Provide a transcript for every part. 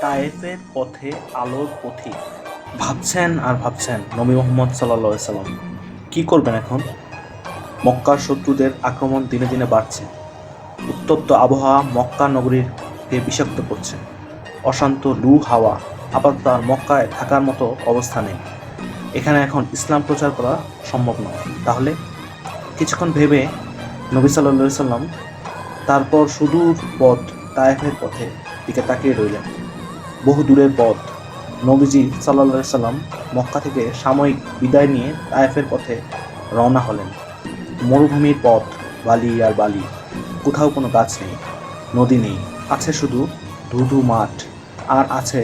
তায়েফের পথে আলোর পথিক। ভাবছেন আর ভাবছেন, নবী মোহাম্মদ সাল্লা সাল্লাম। কি করবেন এখন? মক্কার শত্রুদের আক্রমণ দিনে দিনে বাড়ছে। উত্তপ্ত আবহাওয়া মক্কা নগরীরকে বিষাক্ত করছে। অশান্ত লু হাওয়া আপাতত আর মক্কায় থাকার মতো অবস্থা নেই। এখানে এখন ইসলাম প্রচার করা সম্ভব নয়। তাহলে কিছুক্ষণ ভেবে নবী সাল্লা সাল্লাম তারপর সুদূর পথ, তায়েফের পথে দিকে তাকিয়ে রইলেন। বহু দূরের পথ। নবীজি সাল্লা সাল্লাম মক্কা থেকে সাময়িক বিদায় নিয়ে তায়েফের পথে রওনা হলেন। মরুভূমির পথ, বালি আর বালি। কোথাও কোনো গাছ নেই, নদী নেই, আছে শুধু ধুধু মাঠ আর আছে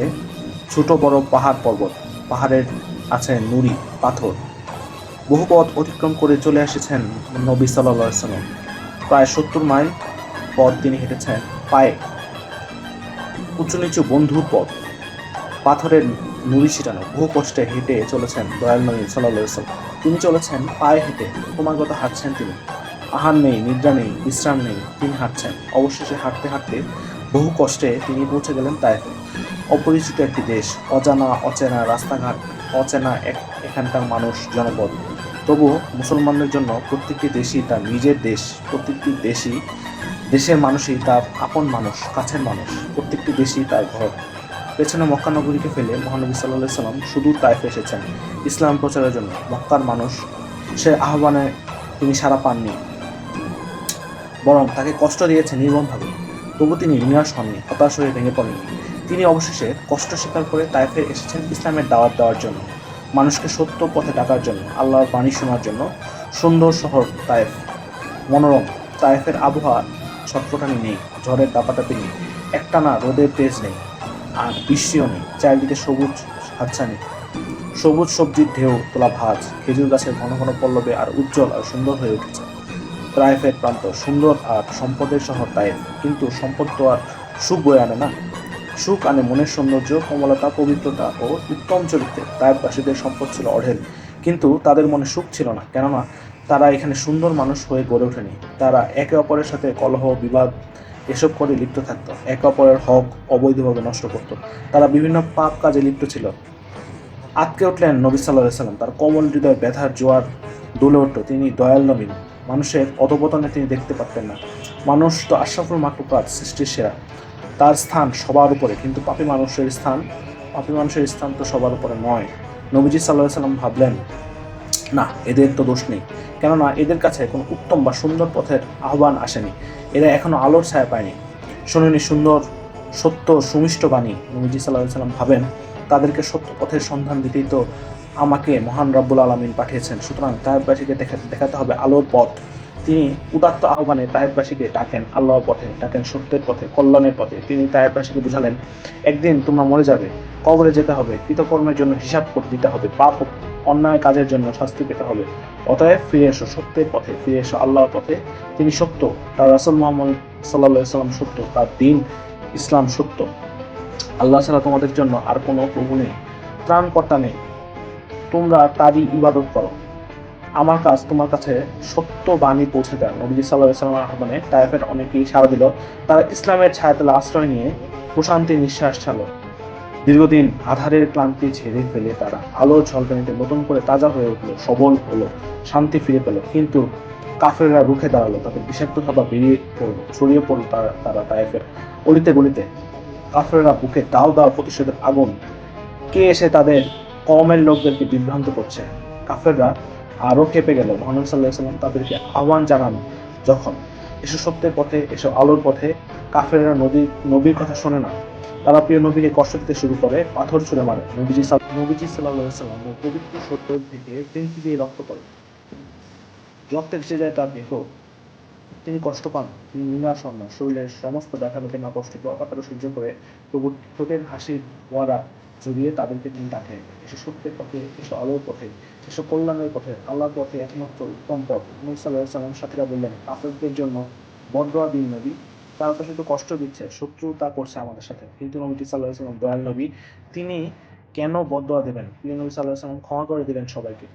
ছোট বড় পাহাড় পর্বত। পাহাড়ের আছে নুড়ি, পাথর। বহু পথ অতিক্রম করে চলে এসেছেন নবী সাল্লা সাল্লাম। প্রায় সত্তর মাইল পথ তিনি হেঁটেছেন পায়ে। উঁচু নিচু বন্ধুর পথ। পাথরের নুড়ি ছিটানো, বহু কষ্টে হেঁটে চলেছেন দয়াল নবী সাল্লাম তিনি চলেছেন পায়ে হেঁটে, ক্রমাগত হাঁটছেন তিনি। আহার নেই, নিদ্রা নেই, বিশ্রাম নেই, তিনি হাঁটছেন। অবশেষে হাঁটতে হাঁটতে বহু কষ্টে তিনি পৌঁছে গেলেন তাইফে। অপরিচিত একটি দেশ, অজানা, অচেনা রাস্তাঘাট, অচেনা এক, এখানকার মানুষ, জনপদ। তবুও মুসলমানদের জন্য প্রত্যেকটি দেশই তার নিজের দেশ, প্রত্যেকটি দেশই দেশের মানুষই তার আপন মানুষ, কাছের মানুষ, প্রত্যেকটি দেশই তার ঘর। পেছনে মক্কা নগরীকে ফেলে মহানবী সাল্লাহ সাল্লাম শুধু তাইফে এসেছেন, ইসলাম প্রচারের জন্য। মক্কার মানুষ, সে আহ্বানে তিনি সাড়া পাননি, বরং তাকে কষ্ট দিয়েছে নির্মমভাবে। তবু তিনি নিরাশ হননি, হতাশ হয়ে ভেঙে পড়েননি তিনি অবশেষে কষ্ট স্বীকার করে তাইফে এসেছেন ইসলামের দাওয়াত দেওয়ার জন্য, মানুষকে সত্য পথে ডাকার জন্য, আল্লাহর বাণী শোনার জন্য। সুন্দর শহর তায়েফ মনোরম। তায়েফের আবহাওয়া ছটফটানি নেই, ঝড়ের দাপাটাপি নেই, একটানা রোদের তেজ নেই, আর বৃষ্টিও নেই, চারিদিকে সবুজ হাতছানি। সবুজ সবজির ঢেউ, তোলা ভাজ, খেজুর গাছের ঘন ঘন পল্লবে আর উজ্জ্বল আর সুন্দর হয়ে উঠেছে। তায়েফের প্রান্ত, সুন্দর আর সম্পদের শহর তায়েফ কিন্তু সম্পদ তো আর সুখ বয়ে আনে না। সুখ আনে মনের সৌন্দর্য, কোমলতা, পবিত্রতা ও উত্তম চরিত্রে। তায়েফবাসীদের সম্পদ ছিল অঢেল, কিন্তু তাদের মনে সুখ ছিল না, কেননা তারা এখানে সুন্দর মানুষ হয়ে গড়ে ওঠেনি। তারা একে অপরের সাথে কলহ, বিবাদ, এসব করে লিপ্ত থাকতো। একে অপরের হক অবৈধভাবে নষ্ট করত। তারা বিভিন্ন পাপ কাজে লিপ্ত ছিল। আটকে উঠলেন নবী সাল্লাহ সাল্লাম। তার কমল হৃদয় ব্যথার জোয়ার দুলে উঠল। তিনি দয়াল নবীন মানুষের অধপতনে তিনি দেখতে পারতেন না। মানুষ তো আশরাফুল মাকলুকাত সৃষ্টির সেরা। তার স্থান সবার উপরে। কিন্তু পাপী মানুষের স্থান, পাপী মানুষের স্থান তো সবার উপরে নয়। নবীজি সাল্লাহ সাল্লাম ভাবলেন না, এদের তো দোষ নেই। কেননা এদের কাছে কোনো উত্তম বা সুন্দর পথের আহ্বান আসেনি। এরা এখনও আলোর ছায়া পায়নি। শুনুনি সুন্দর, সত্য, সুমিষ্ট বাণী নবীজি সাল্লাহ সাল্লাম ভাবেন, তাদেরকে সত্য পথের সন্ধান দিতেই তো আমাকে মহান রাব্বুল আলমিন পাঠিয়েছেন। সুতরাং তার বাসীকে দেখাতে হবে আলোর পথ। তিনি উদাত্ত আহ্বানে তাহেববাসীকে ডাকেন, আল্লাহর পথে ডাকেন, সত্যের পথে, কল্যাণের পথে। তিনি তাহেববাসীকে বুঝালেন, একদিন তোমরা মরে যাবে, কবরে যেতে হবে, কৃতকর্মের জন্য হিসাব করে দিতে হবে, পাপ অন্যায় কাজের জন্য শাস্তি পেতে হবে। অতএব ফিরে এসো সত্যের পথে, ফিরে এসো আল্লাহর পথে। তিনি সত্য, তার রাসুল মোহাম্মদ সাল্লাহ সাল্লাম সত্য, তার দিন ইসলাম সত্য। আল্লাহ ছাড়া তোমাদের জন্য আর কোনো প্রভু নেই, ত্রাণকর্তা নেই। তোমরা তারই ইবাদত করো। আমার কাজ তোমার কাছে সত্য বাণী পৌঁছে দেয়। নবী সাল্লাহ সাল্লামের আহ্বানে অনেকেই সাড়া দিল। তারা ইসলামের ছায়াতলে আশ্রয় নিয়ে প্রশান্তির নিঃশ্বাস ছাড়ল। দীর্ঘদিন আধারের ক্লান্তি ঝেড়ে ফেলে তারা আলো ঝলকানিতে নতুন করে তাজা হয়ে উঠল, সবল হলো, শান্তি ফিরে পেল। কিন্তু কাফেররা রুখে দাঁড়াল, তাদের বিষাক্ত থাবা বেরিয়ে পড়ল, ছড়িয়ে পড়ল তারা তারা তায়েফের অলিতে গলিতে। কাফেররা বুকে দাও দাও প্রতিশোধের আগুন। কে এসে তাদের কমের লোকদেরকে বিভ্রান্ত করছে? কাফেররা আরও খেপে গেল। মহানবী সাল্লাহ সাল্লাম তাদেরকে আহ্বান জানান, যখন এসো সত্যের পথে এসো আলোর পথে কাফেররা নদী, নবীর কথা শোনে না। তারা প্রিয় নবীকে কষ্ট দিতে শুরু করে, পাথর ছুঁড়ে মারে। নবীজি নবীজি সাল্লাহ সাল্লাম পবিত্র সত্য থেকে ফেন্সি দিয়ে রক্ত পড়ে। রক্তে ভেসে যায় তার দেহ। তিনি কষ্ট পান, তিনি নিরাশ হন না, শরীরের সমস্ত ব্যথা বেদনা কষ্টকে অকাতরে সহ্য করে প্রভুর ঠোঁটের হাসির ওয়ারা জড়িয়ে তাদেরকে তিনি ডাকেন এসে সত্যের পথে এসে আলোর পথে এসে কল্যাণের পথে, আল্লাহর পথে একমাত্র উত্তম পথ। নবী সাল্লাহ সাথীরা বললেন, কাফেরদের জন্য বদয়া দিন নবী। তারা তো শুধু কষ্ট দিচ্ছে, শত্রুতা করছে আমাদের সাথে। কিন্তু নবী সাল্লাহ সাল্লাম দয়াল নবী, তিনি কেন বদয়া দেবেন? তিনি নবী সাল্লাহ সাল্লাম ক্ষমা করে দিলেন সবাইকে।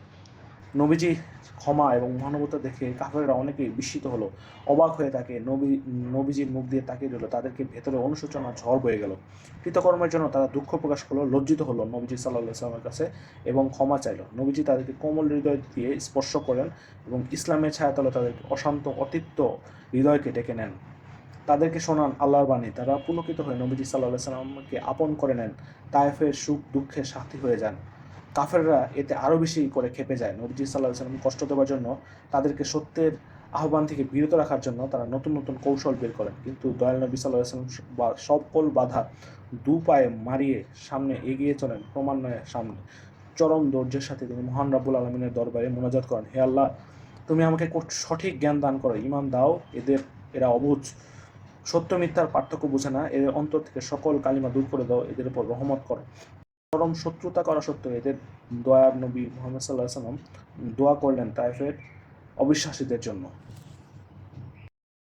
নবীজি ক্ষমা এবং মহানুভূতা দেখে কাফেররা অনেকেই বিস্মিত হলো, অবাক হয়ে তাকে নবী, নবীজির মুখ দিয়ে তাকিয়ে দিল তাদেরকে ভেতরে অনুশোচনা ঝড় বয়ে গেল। কৃতকর্মের জন্য তারা দুঃখ প্রকাশ করল, লজ্জিত হলো নবীজি সাল্লাহ সাল্লামের কাছে এবং ক্ষমা চাইল। নবীজি তাদেরকে কোমল হৃদয় দিয়ে স্পর্শ করেন এবং ইসলামের ছায়াতলে তাদের অশান্ত, অতিপ্ত হৃদয়কে ডেকে নেন। তাদেরকে শোনান আল্লাহর বাণী, তারা পুলকিত হয়ে নবীজি সাল্লাহ সাল্লামকে আপন করে নেন, তায়েফের সুখ দুঃখের সাথী হয়ে যান। কাফেররা এতে আরও বেশি করে খেপে যায়। নবীজি সাল্লাহ সাল্লাম কষ্ট দেওয়ার জন্য তাদেরকে সত্যের আহ্বান থেকে বিরত রাখার জন্য তারা নতুন নতুন কৌশল বের করেন। কিন্তু দয়াল নবী সাল্লাহ সাল্লাম বা সকল বাধা দু পায়ে মারিয়ে সামনে এগিয়ে চলেন ক্রমান্বয়ে সামনে। চরম ধৈর্যের সাথে তিনি মহান রাব্বুল আলমিনের দরবারে মোনাজাত করেন। হে আল্লাহ, তুমি আমাকে সঠিক জ্ঞান দান করো ইমান দাও। এদের, এরা অবুঝ সত্য মিথ্যার পার্থক্য বুঝে না। এদের অন্তর থেকে সকল কালিমা দূর করে দাও। এদের উপর রহমত করো। চরম শত্রুতা করা সত্ত্বেও এদের দয়াব নবী মোহাম্মদ সাল্লাহ সাল্লাম দোয়া করলেন তাইফের অবিশ্বাসীদের জন্য।